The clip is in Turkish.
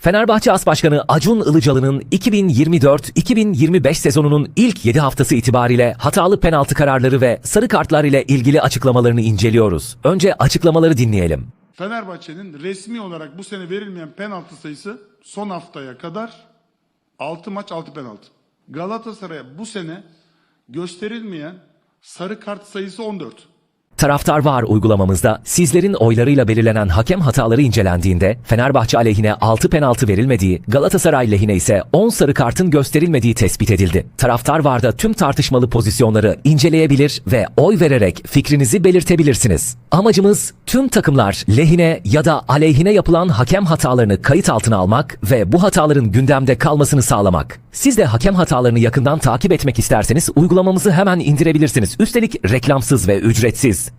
Fenerbahçe As Başkanı Acun Ilıcalı'nın 2024-2025 sezonunun ilk 7 haftası itibariyle hatalı penaltı kararları ve sarı kartlar ile ilgili açıklamalarını inceliyoruz. Önce açıklamaları dinleyelim. Fenerbahçe'nin resmi olarak bu sene verilmeyen penaltı sayısı son haftaya kadar 6 maç 6 penaltı. Galatasaray'a bu sene gösterilmeyen sarı kart sayısı 14. Taraftar Var uygulamamızda sizlerin oylarıyla belirlenen hakem hataları incelendiğinde Fenerbahçe aleyhine 6 penaltı verilmediği, Galatasaray lehine ise 10 sarı kartın gösterilmediği tespit edildi. Taraftar Var'da tüm tartışmalı pozisyonları inceleyebilir ve oy vererek fikrinizi belirtebilirsiniz. Amacımız tüm takımlar lehine ya da aleyhine yapılan hakem hatalarını kayıt altına almak ve bu hataların gündemde kalmasını sağlamak. Siz de hakem hatalarını yakından takip etmek isterseniz uygulamamızı hemen indirebilirsiniz. Üstelik reklamsız ve ücretsiz.